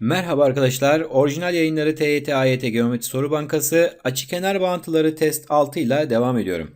Merhaba arkadaşlar. Orijinal yayınları TYT AYT Geometri Soru Bankası açıkenar bağıntıları test 6 ile devam ediyorum.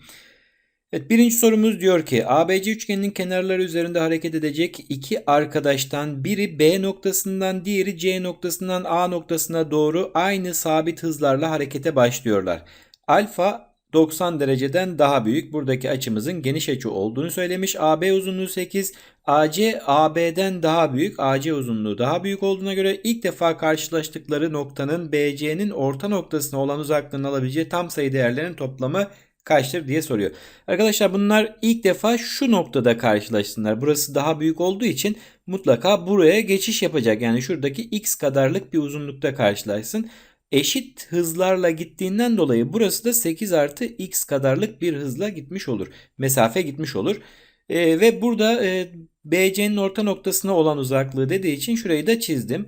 Evet birinci sorumuz diyor ki ABC üçgeninin kenarları üzerinde hareket edecek iki arkadaştan biri B noktasından diğeri C noktasından A noktasına doğru aynı sabit hızlarla harekete başlıyorlar. Alfa 90 dereceden daha büyük. Buradaki açımızın geniş açı olduğunu söylemiş. AB uzunluğu 8. AC AB'den daha büyük. AC uzunluğu daha büyük olduğuna göre ilk defa karşılaştıkları noktanın BC'nin orta noktasına olan uzaklığını alabileceği tam sayı değerlerinin toplamı kaçtır diye soruyor. Arkadaşlar bunlar ilk defa şu noktada karşılaşsınlar. Burası daha büyük olduğu için mutlaka buraya geçiş yapacak. Yani şuradaki x kadarlık bir uzunlukta karşılaşsın eşit hızlarla gittiğinden dolayı burası da 8 artı x kadarlık bir hızla gitmiş olur. Mesafe gitmiş olur. E, ve burada e, BC'nin orta noktasına olan uzaklığı dediği için şurayı da çizdim.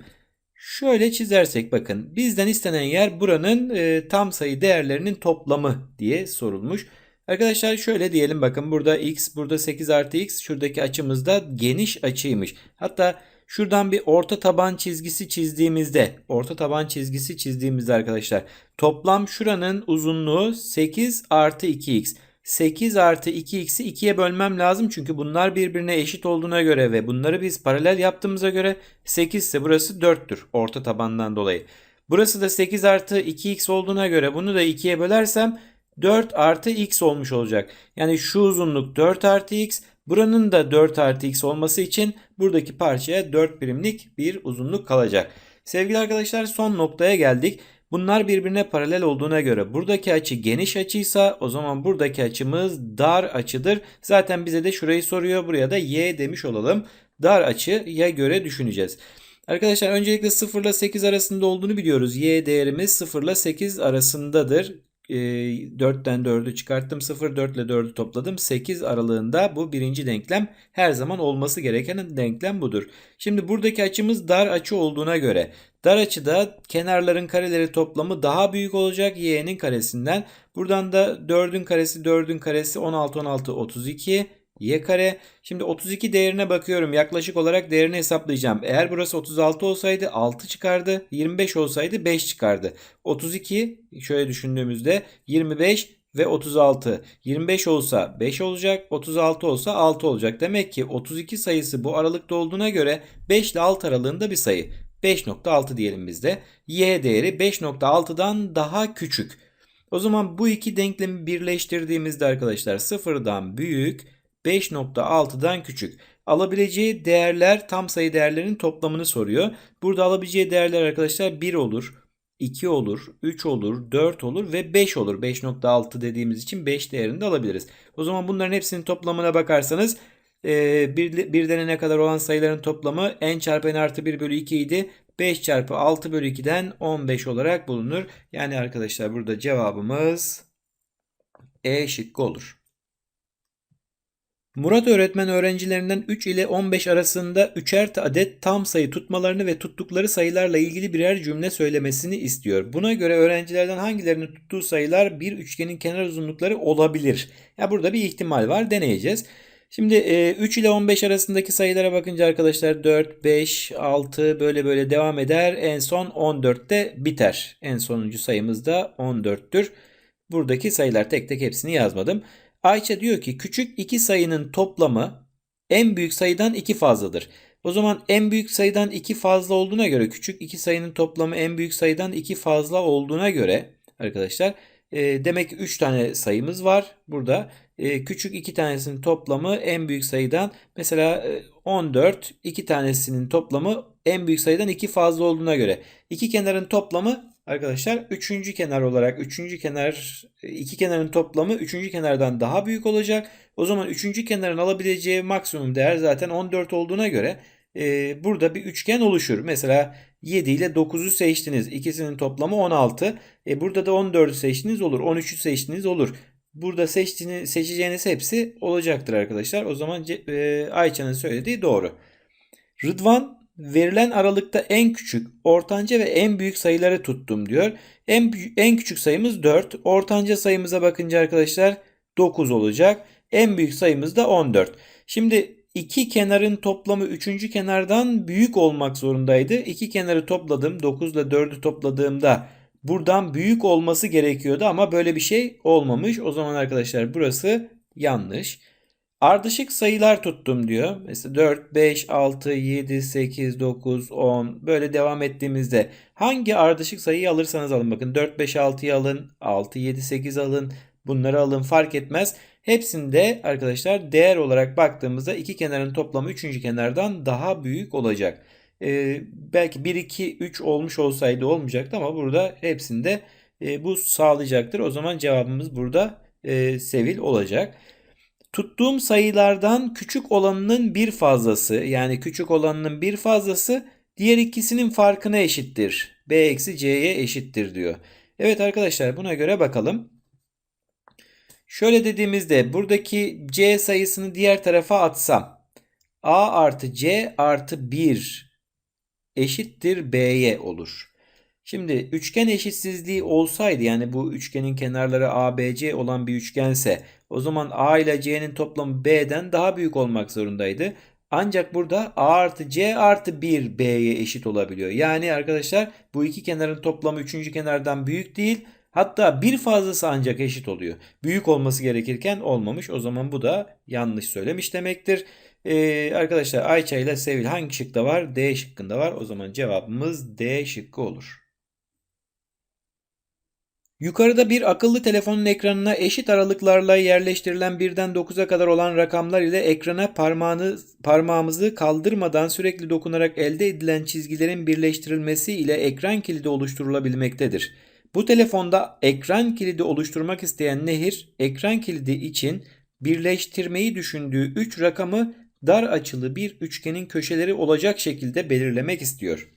Şöyle çizersek bakın bizden istenen yer buranın e, tam sayı değerlerinin toplamı diye sorulmuş. Arkadaşlar şöyle diyelim bakın burada x burada 8 artı x şuradaki açımız da geniş açıymış. Hatta Şuradan bir orta taban çizgisi çizdiğimizde, orta taban çizgisi çizdiğimizde arkadaşlar toplam şuranın uzunluğu 8 artı 2x. 8 artı 2x'i 2'ye bölmem lazım çünkü bunlar birbirine eşit olduğuna göre ve bunları biz paralel yaptığımıza göre 8 ise burası 4'tür orta tabandan dolayı. Burası da 8 artı 2x olduğuna göre bunu da 2'ye bölersem 4 artı x olmuş olacak. Yani şu uzunluk 4 artı x Buranın da 4 artı x olması için buradaki parçaya 4 birimlik bir uzunluk kalacak. Sevgili arkadaşlar son noktaya geldik. Bunlar birbirine paralel olduğuna göre buradaki açı geniş açıysa o zaman buradaki açımız dar açıdır. Zaten bize de şurayı soruyor. Buraya da y demiş olalım. Dar açıya göre düşüneceğiz. Arkadaşlar öncelikle 0 ile 8 arasında olduğunu biliyoruz. Y değerimiz 0 ile 8 arasındadır. 4'ten ee, 4'ü çıkarttım. 0, 4 ile 4'ü topladım. 8 aralığında bu birinci denklem her zaman olması gereken denklem budur. Şimdi buradaki açımız dar açı olduğuna göre dar açıda kenarların kareleri toplamı daha büyük olacak y'nin karesinden. Buradan da 4'ün karesi 4'ün karesi 16 16 32 y kare. Şimdi 32 değerine bakıyorum. Yaklaşık olarak değerini hesaplayacağım. Eğer burası 36 olsaydı 6 çıkardı. 25 olsaydı 5 çıkardı. 32 şöyle düşündüğümüzde 25 ve 36. 25 olsa 5 olacak, 36 olsa 6 olacak. Demek ki 32 sayısı bu aralıkta olduğuna göre 5 ile 6 aralığında bir sayı. 5.6 diyelim bizde. Y değeri 5.6'dan daha küçük. O zaman bu iki denklemi birleştirdiğimizde arkadaşlar sıfırdan büyük 5.6'dan küçük. Alabileceği değerler tam sayı değerlerinin toplamını soruyor. Burada alabileceği değerler arkadaşlar 1 olur, 2 olur, 3 olur, 4 olur ve 5 olur. 5.6 dediğimiz için 5 değerini de alabiliriz. O zaman bunların hepsinin toplamına bakarsanız e, bir, birden ne kadar olan sayıların toplamı n çarpı n artı 1 bölü 2 idi. 5 çarpı 6 bölü 2'den 15 olarak bulunur. Yani arkadaşlar burada cevabımız E şıkkı olur. Murat öğretmen öğrencilerinden 3 ile 15 arasında üçer adet tam sayı tutmalarını ve tuttukları sayılarla ilgili birer cümle söylemesini istiyor. Buna göre öğrencilerden hangilerinin tuttuğu sayılar bir üçgenin kenar uzunlukları olabilir? Ya burada bir ihtimal var deneyeceğiz. Şimdi 3 e, ile 15 arasındaki sayılara bakınca arkadaşlar 4, 5, 6 böyle böyle devam eder. En son 14'te biter. En sonuncu sayımız da 14'tür. Buradaki sayılar tek tek hepsini yazmadım. Ayça diyor ki küçük iki sayının toplamı en büyük sayıdan iki fazladır. O zaman en büyük sayıdan iki fazla olduğuna göre küçük iki sayının toplamı en büyük sayıdan iki fazla olduğuna göre arkadaşlar e, demek ki 3 tane sayımız var burada. E, küçük iki tanesinin toplamı en büyük sayıdan mesela e, 14 iki tanesinin toplamı en büyük sayıdan iki fazla olduğuna göre iki kenarın toplamı Arkadaşlar üçüncü kenar olarak üçüncü kenar iki kenarın toplamı üçüncü kenardan daha büyük olacak. O zaman üçüncü kenarın alabileceği maksimum değer zaten 14 olduğuna göre e, burada bir üçgen oluşur. Mesela 7 ile 9'u seçtiniz. İkisinin toplamı 16. E, burada da 14'ü seçtiniz olur. 13'ü seçtiniz olur. Burada seçtiğiniz, seçeceğiniz hepsi olacaktır arkadaşlar. O zaman e, Ayça'nın söylediği doğru. Rıdvan verilen aralıkta en küçük, ortanca ve en büyük sayıları tuttum diyor. En, en küçük sayımız 4. Ortanca sayımıza bakınca arkadaşlar 9 olacak. En büyük sayımız da 14. Şimdi iki kenarın toplamı üçüncü kenardan büyük olmak zorundaydı. İki kenarı topladım. 9 ile 4'ü topladığımda buradan büyük olması gerekiyordu ama böyle bir şey olmamış. O zaman arkadaşlar burası yanlış. Ardışık sayılar tuttum diyor. Mesela 4, 5, 6, 7, 8, 9, 10 böyle devam ettiğimizde hangi ardışık sayıyı alırsanız alın. Bakın 4, 5, 6'yı alın. 6, 7, 8 alın. Bunları alın fark etmez. Hepsinde arkadaşlar değer olarak baktığımızda iki kenarın toplamı üçüncü kenardan daha büyük olacak. Ee, belki 1, 2, 3 olmuş olsaydı olmayacaktı ama burada hepsinde e, bu sağlayacaktır. O zaman cevabımız burada e, sevil olacak. Tuttuğum sayılardan küçük olanının bir fazlası yani küçük olanının bir fazlası diğer ikisinin farkına eşittir. B eksi C'ye eşittir diyor. Evet arkadaşlar buna göre bakalım. Şöyle dediğimizde buradaki C sayısını diğer tarafa atsam A artı C artı 1 eşittir B'ye olur. Şimdi üçgen eşitsizliği olsaydı yani bu üçgenin kenarları ABC olan bir üçgense o zaman A ile C'nin toplamı B'den daha büyük olmak zorundaydı. Ancak burada A artı C artı 1 B'ye eşit olabiliyor. Yani arkadaşlar bu iki kenarın toplamı üçüncü kenardan büyük değil. Hatta bir fazlası ancak eşit oluyor. Büyük olması gerekirken olmamış. O zaman bu da yanlış söylemiş demektir. Ee, arkadaşlar Ayça ile Sevil hangi şıkta var? D şıkkında var. O zaman cevabımız D şıkkı olur. Yukarıda bir akıllı telefonun ekranına eşit aralıklarla yerleştirilen birden 9'a kadar olan rakamlar ile ekrana parmağını, parmağımızı kaldırmadan sürekli dokunarak elde edilen çizgilerin birleştirilmesi ile ekran kilidi oluşturulabilmektedir. Bu telefonda ekran kilidi oluşturmak isteyen Nehir, ekran kilidi için birleştirmeyi düşündüğü 3 rakamı dar açılı bir üçgenin köşeleri olacak şekilde belirlemek istiyor.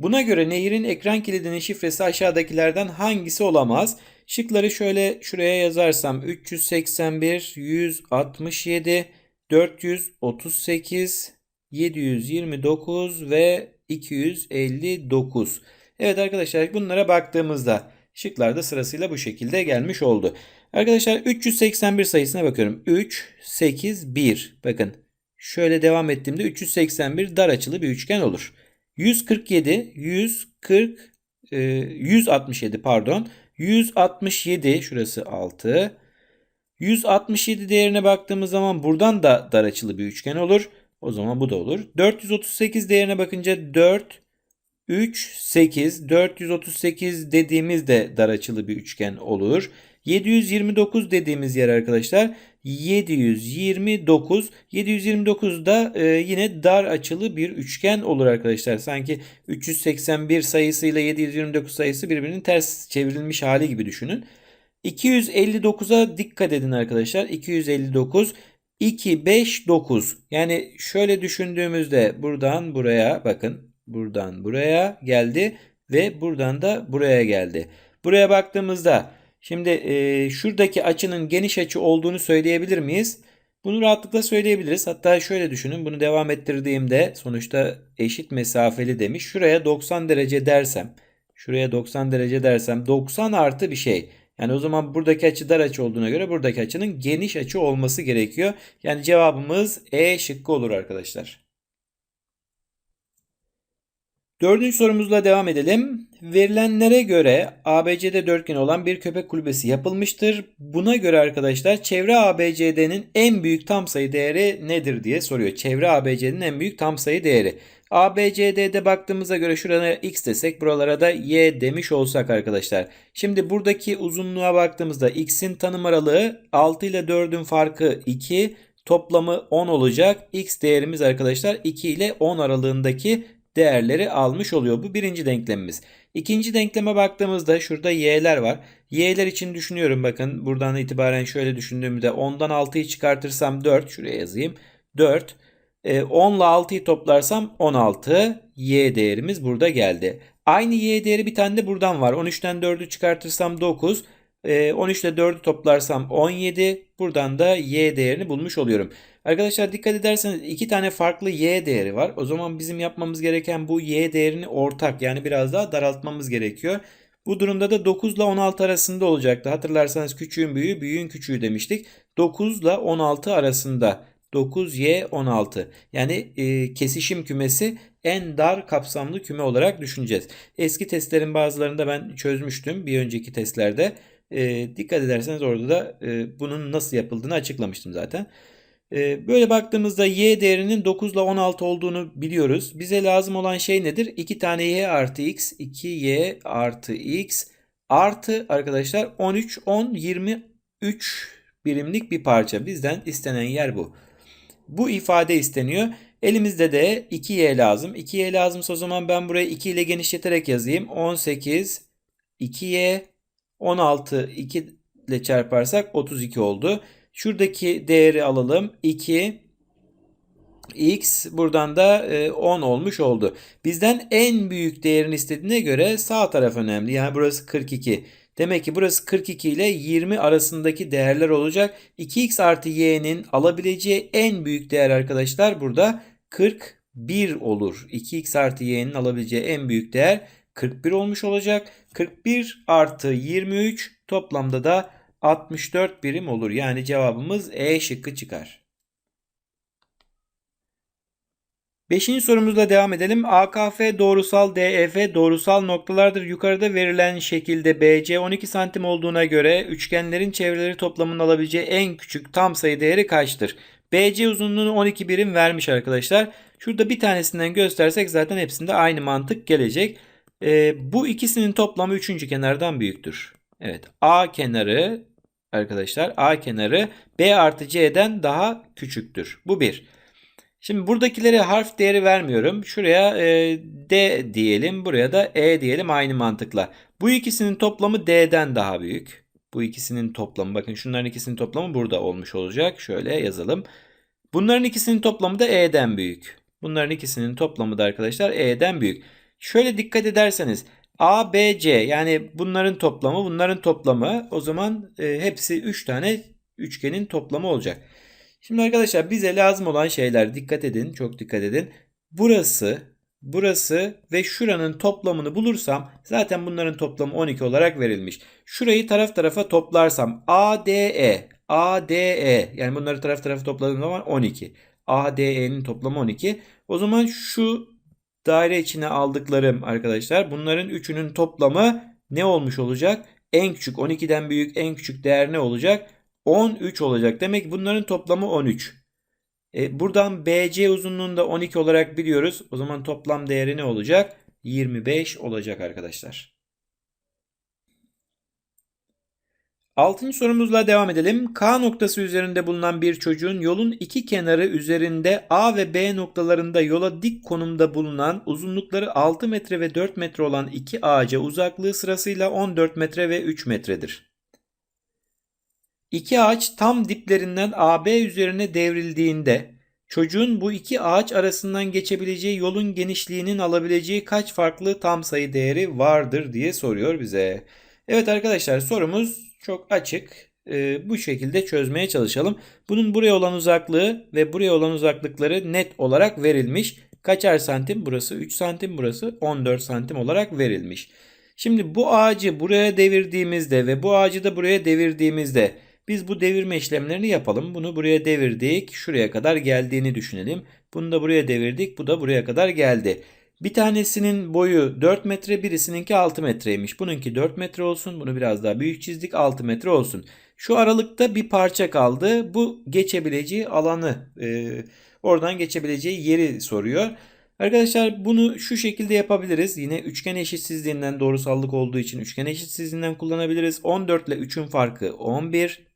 Buna göre Nehir'in ekran kilidinin şifresi aşağıdakilerden hangisi olamaz? Şıkları şöyle şuraya yazarsam 381, 167, 438, 729 ve 259. Evet arkadaşlar bunlara baktığımızda şıklar da sırasıyla bu şekilde gelmiş oldu. Arkadaşlar 381 sayısına bakıyorum. 3, 8, 1. Bakın şöyle devam ettiğimde 381 dar açılı bir üçgen olur. 147, 140, 167 e, pardon. 167 şurası 6. 167 değerine baktığımız zaman buradan da dar açılı bir üçgen olur. O zaman bu da olur. 438 değerine bakınca 4, 3, 8, 438 dediğimizde dar açılı bir üçgen olur. 729 dediğimiz yer arkadaşlar 729. 729 da e, yine dar açılı bir üçgen olur arkadaşlar. Sanki 381 sayısıyla 729 sayısı birbirinin ters çevrilmiş hali gibi düşünün. 259'a dikkat edin arkadaşlar. 259 2 5 9. Yani şöyle düşündüğümüzde buradan buraya bakın. Buradan buraya geldi ve buradan da buraya geldi. Buraya baktığımızda Şimdi e, şuradaki açının geniş açı olduğunu söyleyebilir miyiz? Bunu rahatlıkla söyleyebiliriz. Hatta şöyle düşünün. Bunu devam ettirdiğimde sonuçta eşit mesafeli demiş. Şuraya 90 derece dersem. Şuraya 90 derece dersem 90 artı bir şey. Yani o zaman buradaki açı dar açı olduğuna göre buradaki açının geniş açı olması gerekiyor. Yani cevabımız E şıkkı olur arkadaşlar. Dördüncü sorumuzla devam edelim. Verilenlere göre ABCD dörtgen olan bir köpek kulübesi yapılmıştır. Buna göre arkadaşlar çevre ABCD'nin en büyük tam sayı değeri nedir diye soruyor. Çevre ABCD'nin en büyük tam sayı değeri. ABCD'de baktığımıza göre şuraya x desek buralara da y demiş olsak arkadaşlar. Şimdi buradaki uzunluğa baktığımızda x'in tanım aralığı 6 ile 4'ün farkı 2 toplamı 10 olacak. X değerimiz arkadaşlar 2 ile 10 aralığındaki değerleri almış oluyor. Bu birinci denklemimiz. İkinci denkleme baktığımızda şurada y'ler var. Y'ler için düşünüyorum bakın buradan itibaren şöyle düşündüğümde 10'dan 6'yı çıkartırsam 4 şuraya yazayım. 4 e, 10 ile 6'yı toplarsam 16 y değerimiz burada geldi. Aynı y değeri bir tane de buradan var. 13'ten 4'ü çıkartırsam 9. 13 ile 4'ü toplarsam 17. Buradan da y değerini bulmuş oluyorum. Arkadaşlar dikkat ederseniz iki tane farklı y değeri var. O zaman bizim yapmamız gereken bu y değerini ortak yani biraz daha daraltmamız gerekiyor. Bu durumda da 9 ile 16 arasında olacaktı. Hatırlarsanız küçüğün büyüğü, büyüğün küçüğü demiştik. 9 ile 16 arasında. 9y 16. Yani e, kesişim kümesi en dar kapsamlı küme olarak düşüneceğiz. Eski testlerin bazılarında ben çözmüştüm bir önceki testlerde. E, dikkat ederseniz orada da e, bunun nasıl yapıldığını açıklamıştım zaten. E, böyle baktığımızda y değerinin 9 ile 16 olduğunu biliyoruz. Bize lazım olan şey nedir? 2 tane y artı x, 2y artı x artı arkadaşlar 13, 10, 23 birimlik bir parça. Bizden istenen yer bu. Bu ifade isteniyor. Elimizde de 2y lazım. 2y lazımsa o zaman ben burayı 2 ile genişleterek yazayım. 18 2y 16 2 ile çarparsak 32 oldu. Şuradaki değeri alalım. 2 x buradan da 10 olmuş oldu. Bizden en büyük değerini istediğine göre sağ taraf önemli. Yani burası 42. Demek ki burası 42 ile 20 arasındaki değerler olacak. 2x artı y'nin alabileceği en büyük değer arkadaşlar burada 41 olur. 2x artı y'nin alabileceği en büyük değer 41 olmuş olacak. 41 artı 23 toplamda da 64 birim olur. Yani cevabımız E şıkkı çıkar. Beşinci sorumuzla devam edelim. AKF doğrusal, DEF doğrusal noktalardır. Yukarıda verilen şekilde BC 12 santim olduğuna göre üçgenlerin çevreleri toplamının alabileceği en küçük tam sayı değeri kaçtır? BC uzunluğunu 12 birim vermiş arkadaşlar. Şurada bir tanesinden göstersek zaten hepsinde aynı mantık gelecek. Ee, bu ikisinin toplamı üçüncü kenardan büyüktür. Evet A kenarı arkadaşlar A kenarı B artı C'den daha küçüktür. Bu bir. Şimdi buradakilere harf değeri vermiyorum. Şuraya e, D diyelim. Buraya da E diyelim aynı mantıkla. Bu ikisinin toplamı D'den daha büyük. Bu ikisinin toplamı bakın şunların ikisinin toplamı burada olmuş olacak. Şöyle yazalım. Bunların ikisinin toplamı da E'den büyük. Bunların ikisinin toplamı da arkadaşlar E'den büyük. Şöyle dikkat ederseniz A, B, C yani bunların toplamı bunların toplamı o zaman e, hepsi 3 tane üçgenin toplamı olacak. Şimdi arkadaşlar bize lazım olan şeyler dikkat edin çok dikkat edin. Burası burası ve şuranın toplamını bulursam zaten bunların toplamı 12 olarak verilmiş. Şurayı taraf tarafa toplarsam ADE ADE yani bunları taraf tarafa topladığım zaman 12. ADE'nin toplamı 12. O zaman şu daire içine aldıklarım arkadaşlar bunların üçünün toplamı ne olmuş olacak? En küçük 12'den büyük en küçük değer ne olacak? 13 olacak. Demek ki bunların toplamı 13. E, buradan BC uzunluğunu da 12 olarak biliyoruz. O zaman toplam değeri ne olacak? 25 olacak arkadaşlar. Altıncı sorumuzla devam edelim. K noktası üzerinde bulunan bir çocuğun yolun iki kenarı üzerinde A ve B noktalarında yola dik konumda bulunan uzunlukları 6 metre ve 4 metre olan iki ağaca uzaklığı sırasıyla 14 metre ve 3 metredir. İki ağaç tam diplerinden AB üzerine devrildiğinde çocuğun bu iki ağaç arasından geçebileceği yolun genişliğinin alabileceği kaç farklı tam sayı değeri vardır diye soruyor bize. Evet arkadaşlar sorumuz çok açık. Ee, bu şekilde çözmeye çalışalım. Bunun buraya olan uzaklığı ve buraya olan uzaklıkları net olarak verilmiş. Kaçar santim? Burası 3 santim, burası 14 santim olarak verilmiş. Şimdi bu ağacı buraya devirdiğimizde ve bu ağacı da buraya devirdiğimizde biz bu devirme işlemlerini yapalım. Bunu buraya devirdik. Şuraya kadar geldiğini düşünelim. Bunu da buraya devirdik. Bu da buraya kadar geldi. Bir tanesinin boyu 4 metre birisininki 6 metreymiş. Bununki 4 metre olsun. Bunu biraz daha büyük çizdik 6 metre olsun. Şu aralıkta bir parça kaldı. Bu geçebileceği alanı e, oradan geçebileceği yeri soruyor. Arkadaşlar bunu şu şekilde yapabiliriz. Yine üçgen eşitsizliğinden doğrusallık olduğu için üçgen eşitsizliğinden kullanabiliriz. 14 ile 3'ün farkı 11.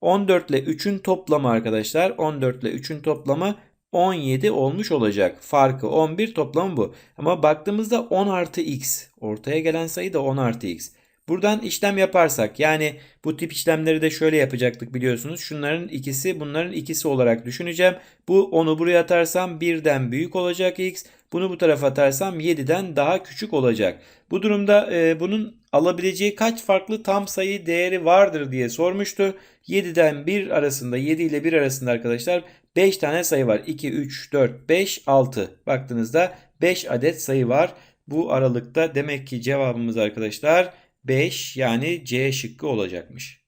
14 ile 3'ün toplamı arkadaşlar 14 ile 3'ün toplamı 17 olmuş olacak. Farkı 11 toplamı bu. Ama baktığımızda 10 artı x. Ortaya gelen sayı da 10 artı x. Buradan işlem yaparsak yani bu tip işlemleri de şöyle yapacaktık biliyorsunuz. Şunların ikisi bunların ikisi olarak düşüneceğim. Bu 10'u buraya atarsam 1'den büyük olacak x. Bunu bu tarafa atarsam 7'den daha küçük olacak. Bu durumda e, bunun alabileceği kaç farklı tam sayı değeri vardır diye sormuştu. 7'den 1 arasında 7 ile 1 arasında arkadaşlar 5 tane sayı var. 2, 3, 4, 5, 6. Baktığınızda 5 adet sayı var. bu aralıkta demek ki cevabımız arkadaşlar 5 yani C şıkkı olacakmış.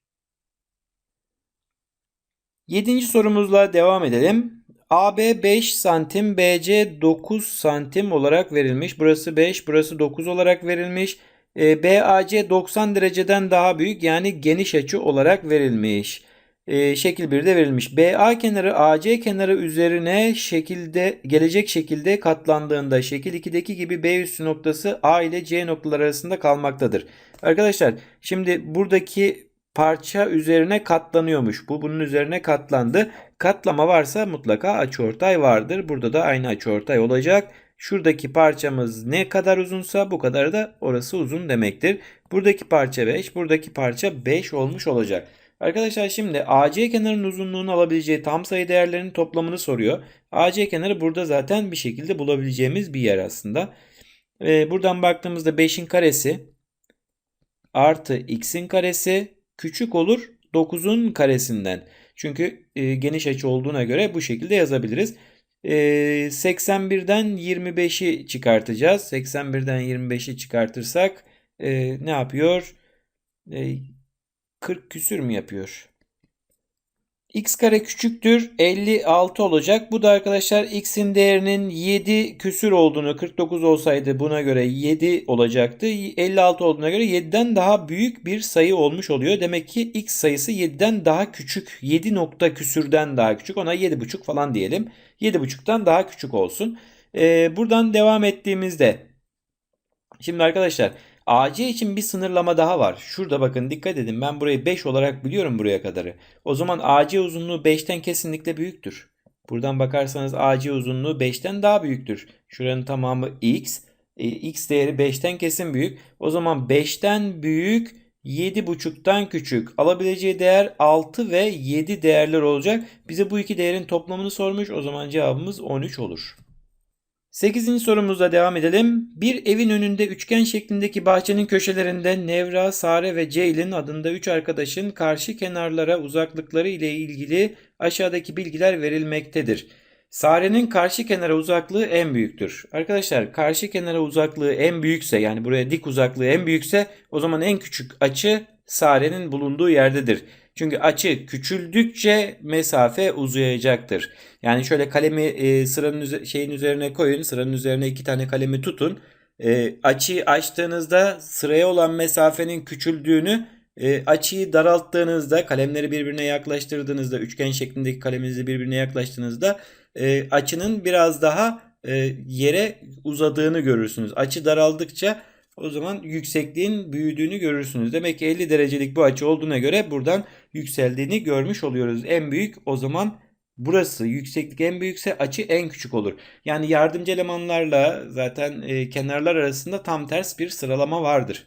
Yedinci sorumuzla devam edelim. AB 5 santim, BC 9 santim olarak verilmiş. Burası 5, burası 9 olarak verilmiş. E, BAC 90 dereceden daha büyük yani geniş açı olarak verilmiş. E, şekil 1'de verilmiş. BA kenarı AC kenarı üzerine şekilde gelecek şekilde katlandığında şekil 2'deki gibi B üssü noktası A ile C noktaları arasında kalmaktadır. Arkadaşlar şimdi buradaki parça üzerine katlanıyormuş. Bu bunun üzerine katlandı. Katlama varsa mutlaka açıortay vardır. Burada da aynı açıortay olacak. Şuradaki parçamız ne kadar uzunsa bu kadar da orası uzun demektir. Buradaki parça 5, buradaki parça 5 olmuş olacak. Arkadaşlar şimdi AC kenarının uzunluğunu alabileceği tam sayı değerlerinin toplamını soruyor. AC kenarı burada zaten bir şekilde bulabileceğimiz bir yer aslında. Ee, buradan baktığımızda 5'in karesi artı x'in karesi küçük olur 9'un karesinden. Çünkü e, geniş açı olduğuna göre bu şekilde yazabiliriz. E, 81'den 25'i çıkartacağız. 81'den 25'i çıkartırsak e, ne yapıyor? E, 40 küsür mü yapıyor? x kare küçüktür 56 olacak. Bu da arkadaşlar x'in değerinin 7 küsür olduğunu 49 olsaydı buna göre 7 olacaktı. 56 olduğuna göre 7'den daha büyük bir sayı olmuş oluyor. Demek ki x sayısı 7'den daha küçük. 7 nokta küsürden daha küçük. Ona 7,5 falan diyelim. 7,5'tan daha küçük olsun. Ee, buradan devam ettiğimizde şimdi arkadaşlar AC için bir sınırlama daha var. Şurada bakın dikkat edin ben burayı 5 olarak biliyorum buraya kadarı. O zaman AC uzunluğu 5'ten kesinlikle büyüktür. Buradan bakarsanız AC uzunluğu 5'ten daha büyüktür. Şuranın tamamı x. E, x değeri 5'ten kesin büyük. O zaman 5'ten büyük 7.5'tan küçük. Alabileceği değer 6 ve 7 değerler olacak. Bize bu iki değerin toplamını sormuş. O zaman cevabımız 13 olur. 8. sorumuzla devam edelim. Bir evin önünde üçgen şeklindeki bahçenin köşelerinde Nevra, Sare ve Ceylin adında 3 arkadaşın karşı kenarlara uzaklıkları ile ilgili aşağıdaki bilgiler verilmektedir. Sare'nin karşı kenara uzaklığı en büyüktür. Arkadaşlar karşı kenara uzaklığı en büyükse yani buraya dik uzaklığı en büyükse o zaman en küçük açı Sare'nin bulunduğu yerdedir. Çünkü açı küçüldükçe mesafe uzayacaktır. Yani şöyle kalemi e, sıranın üze, şeyin üzerine koyun. Sıranın üzerine iki tane kalemi tutun. E, açıyı açtığınızda sıraya olan mesafenin küçüldüğünü e, açıyı daralttığınızda kalemleri birbirine yaklaştırdığınızda üçgen şeklindeki kaleminizi birbirine yaklaştığınızda e, açının biraz daha e, yere uzadığını görürsünüz. Açı daraldıkça o zaman yüksekliğin büyüdüğünü görürsünüz. Demek ki 50 derecelik bu açı olduğuna göre buradan yükseldiğini görmüş oluyoruz. En büyük o zaman burası yükseklik en büyükse açı en küçük olur. Yani yardımcı elemanlarla zaten e, kenarlar arasında tam ters bir sıralama vardır.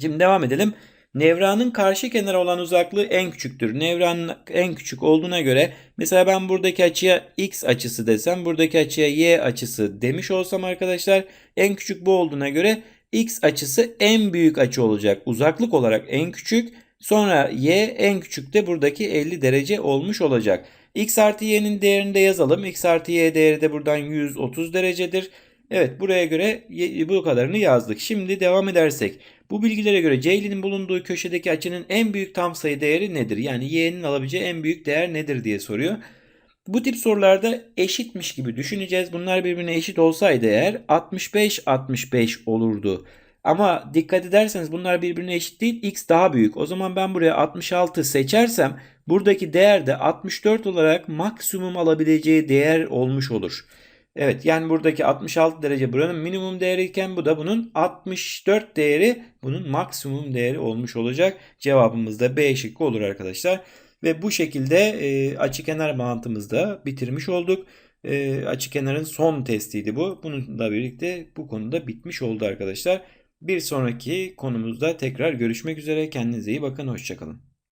Şimdi devam edelim. Nevranın karşı kenara olan uzaklığı en küçüktür. Nevranın en küçük olduğuna göre mesela ben buradaki açıya x açısı desem buradaki açıya y açısı demiş olsam arkadaşlar en küçük bu olduğuna göre x açısı en büyük açı olacak. Uzaklık olarak en küçük sonra y en küçük de buradaki 50 derece olmuş olacak. x artı y'nin değerini de yazalım. x artı y değeri de buradan 130 derecedir. Evet buraya göre bu kadarını yazdık. Şimdi devam edersek. Bu bilgilere göre Ceylin'in bulunduğu köşedeki açının en büyük tam sayı değeri nedir? Yani y'nin alabileceği en büyük değer nedir diye soruyor. Bu tip sorularda eşitmiş gibi düşüneceğiz. Bunlar birbirine eşit olsaydı eğer 65-65 olurdu. Ama dikkat ederseniz bunlar birbirine eşit değil. X daha büyük. O zaman ben buraya 66 seçersem buradaki değer de 64 olarak maksimum alabileceği değer olmuş olur. Evet yani buradaki 66 derece buranın minimum değeriyken bu da bunun 64 değeri bunun maksimum değeri olmuş olacak. Cevabımız da B şıkkı olur arkadaşlar. Ve bu şekilde e, açıkenar mantığımızda bitirmiş olduk. E, açıkenarın son testiydi bu. Bununla birlikte bu konuda bitmiş oldu arkadaşlar. Bir sonraki konumuzda tekrar görüşmek üzere. Kendinize iyi bakın. Hoşçakalın.